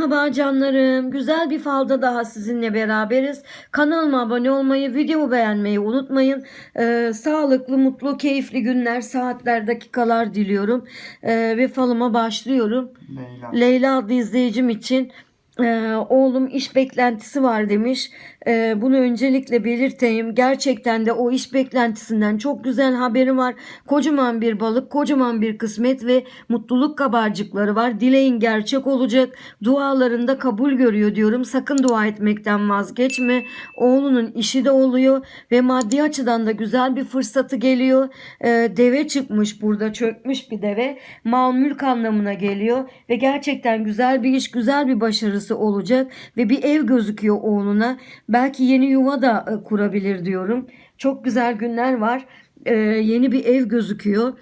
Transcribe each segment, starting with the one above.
Merhaba canlarım. Güzel bir falda daha sizinle beraberiz. Kanalıma abone olmayı, videomu beğenmeyi unutmayın. Ee, sağlıklı, mutlu, keyifli günler, saatler, dakikalar diliyorum. Ee, ve falıma başlıyorum. Leyla. Leyla adlı izleyicim için e, oğlum iş beklentisi var demiş. E, bunu öncelikle belirteyim. Gerçekten de o iş beklentisinden çok güzel haberi var. Kocaman bir balık, kocaman bir kısmet ve mutluluk kabarcıkları var. Dileğin gerçek olacak. Dualarında kabul görüyor diyorum. Sakın dua etmekten vazgeçme. Oğlunun işi de oluyor ve maddi açıdan da güzel bir fırsatı geliyor. E, deve çıkmış burada çökmüş bir deve. Mal mülk anlamına geliyor ve gerçekten güzel bir iş, güzel bir başarısı olacak ve bir ev gözüküyor oğluna. Belki yeni yuva da e, kurabilir diyorum. Çok güzel günler var. E, yeni bir ev gözüküyor.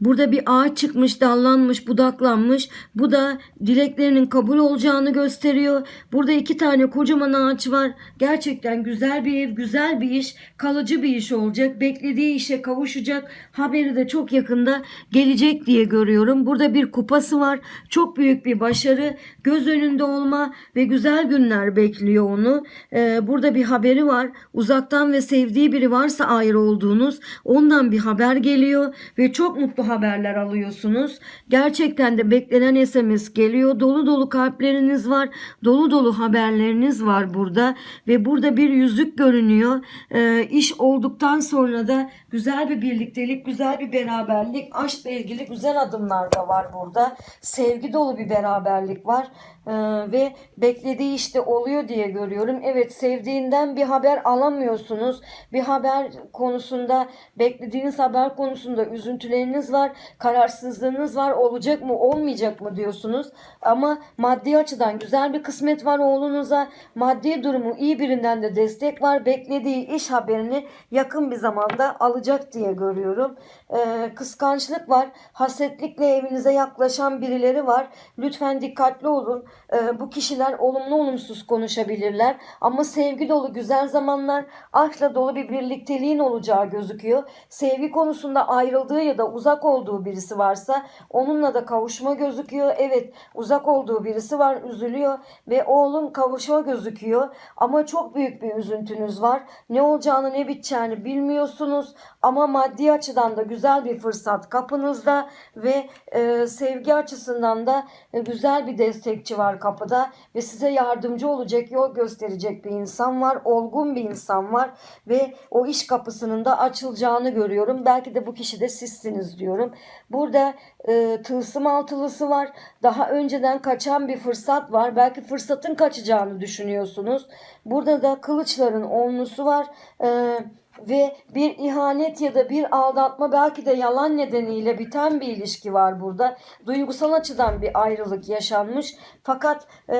Burada bir ağaç çıkmış, dallanmış, budaklanmış. Bu da dileklerinin kabul olacağını gösteriyor. Burada iki tane kocaman ağaç var. Gerçekten güzel bir ev, güzel bir iş, kalıcı bir iş olacak. Beklediği işe kavuşacak. Haberi de çok yakında gelecek diye görüyorum. Burada bir kupası var. Çok büyük bir başarı. Göz önünde olma ve güzel günler bekliyor onu. Ee, burada bir haberi var. Uzaktan ve sevdiği biri varsa ayrı olduğunuz ondan bir haber geliyor ve çok mutlu haberler alıyorsunuz. Gerçekten de beklenen SMS geliyor. Dolu dolu kalpleriniz var. Dolu dolu haberleriniz var burada ve burada bir yüzük görünüyor. Ee, iş olduktan sonra da güzel bir birliktelik, güzel bir beraberlik, aşkla ilgili güzel adımlar da var burada. Sevgi dolu bir beraberlik var. Ee, ve beklediği işte oluyor diye görüyorum. Evet sevdiğinden bir haber alamıyorsunuz. Bir haber konusunda beklediğiniz haber konusunda üzüntüleriniz var. Kararsızlığınız var. Olacak mı olmayacak mı diyorsunuz. Ama maddi açıdan güzel bir kısmet var oğlunuza. Maddi durumu iyi birinden de destek var. Beklediği iş haberini yakın bir zamanda alacak diye görüyorum. Ee, kıskançlık var. Hasetlikle evinize yaklaşan birileri var. Lütfen dikkatli olun. Ee, bu kişiler olumlu olumsuz konuşabilirler. Ama sevgi dolu güzel zamanlar, aşkla dolu bir birlikteliğin olacağı gözüküyor. Sevgi konusunda ayrıldığı ya da uzak olduğu birisi varsa onunla da kavuşma gözüküyor. Evet uzak olduğu birisi var üzülüyor ve oğlum kavuşma gözüküyor. Ama çok büyük bir üzüntünüz var. Ne olacağını ne biteceğini bilmiyorsunuz. Ama maddi açıdan da güzel bir fırsat kapınızda ve e, sevgi açısından da e, güzel bir destekçi var kapıda ve size yardımcı olacak, yol gösterecek bir insan var, olgun bir insan var ve o iş kapısının da açılacağını görüyorum. Belki de bu kişi de sizsiniz diyorum. Burada e, tılsım altılısı var. Daha önceden kaçan bir fırsat var. Belki fırsatın kaçacağını düşünüyorsunuz. Burada da kılıçların onlusu var. Eee ve bir ihanet ya da bir aldatma belki de yalan nedeniyle biten bir ilişki var burada. Duygusal açıdan bir ayrılık yaşanmış fakat e,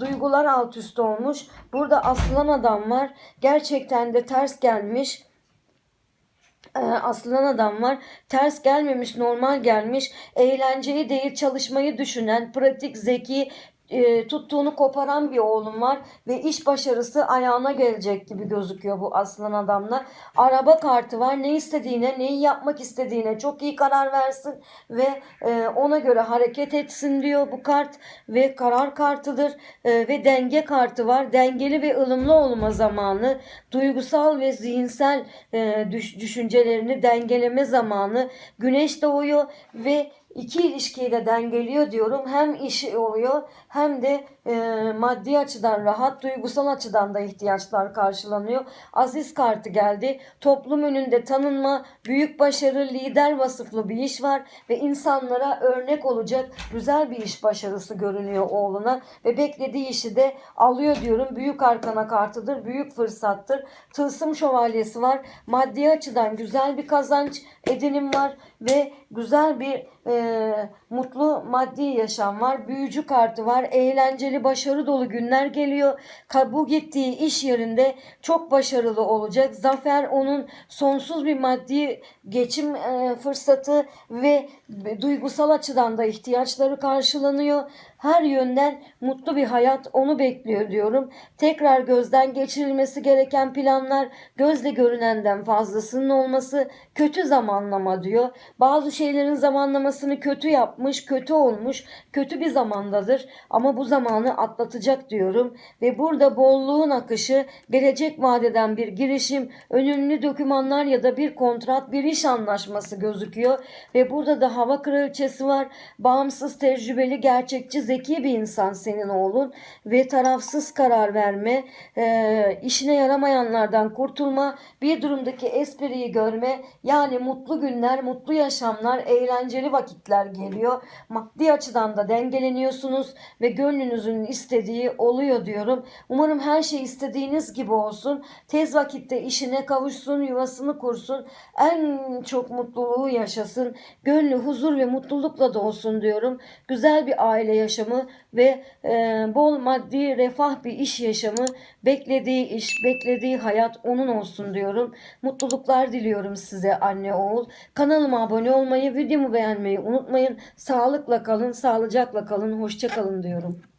duygular alt üst olmuş. Burada aslan adam var. Gerçekten de ters gelmiş e, aslan adam var. Ters gelmemiş, normal gelmiş. Eğlenceyi değil, çalışmayı düşünen, pratik, zeki, e, tuttuğunu koparan bir oğlum var ve iş başarısı ayağına gelecek gibi gözüküyor bu aslan adamla. Araba kartı var. Ne istediğine, neyi yapmak istediğine çok iyi karar versin ve e, ona göre hareket etsin diyor bu kart ve karar kartıdır E, ve denge kartı var. Dengeli ve ılımlı olma zamanı, duygusal ve zihinsel e, düş- düşüncelerini dengeleme zamanı. Güneş doğuyor ve iki ilişkiyi de dengeliyor diyorum. Hem işi oluyor hem de e, maddi açıdan rahat, duygusal açıdan da ihtiyaçlar karşılanıyor. Aziz kartı geldi. Toplum önünde tanınma, büyük başarı, lider vasıflı bir iş var ve insanlara örnek olacak güzel bir iş başarısı görünüyor oğluna ve beklediği işi de alıyor diyorum. Büyük arkana kartıdır, büyük fırsattır. Tılsım şövalyesi var. Maddi açıdan güzel bir kazanç, edinim var ve güzel bir e, mutlu maddi yaşam var. Büyücü kartı var. Eğlenceli, başarı dolu günler geliyor. Bu gittiği iş yerinde çok başarılı olacak. Zafer onun sonsuz bir maddi geçim e, fırsatı ve duygusal açıdan da ihtiyaçları karşılanıyor. Her yönden mutlu bir hayat onu bekliyor diyorum. Tekrar gözden geçirilmesi gereken planlar gözle görünenden fazlasının olması kötü zamanlama diyor. Bazı şeylerin zamanlamasını kötü yapmış, kötü olmuş, kötü bir zamandadır. Ama bu zamanı atlatacak diyorum. Ve burada bolluğun akışı, gelecek vadeden bir girişim, önemli dokümanlar ya da bir kontrat, bir iş anlaşması gözüküyor. Ve burada da hava kraliçesi var. Bağımsız, tecrübeli, gerçekçi, zeki bir insan senin oğlun. Ve tarafsız karar verme, e, işine yaramayanlardan kurtulma, bir durumdaki espriyi görme, yani mutlu günler, mutlu yaşamlar, eğlenceli vakitler geliyor. Maddi açıdan da dengeleniyorsunuz ve gönlünüzün istediği oluyor diyorum. Umarım her şey istediğiniz gibi olsun. Tez vakitte işine kavuşsun, yuvasını kursun. En çok mutluluğu yaşasın. Gönlü huzur ve mutlulukla dolsun diyorum. Güzel bir aile yaşamı ve e, bol maddi refah bir iş yaşamı. Beklediği iş, beklediği hayat onun olsun diyorum. Mutluluklar diliyorum size anne oğul. Kanalıma abone olmayı, videomu beğenmeyi unutmayın. Sağlıkla kalın, sağlıcakla kalın, hoşça kalın diyorum.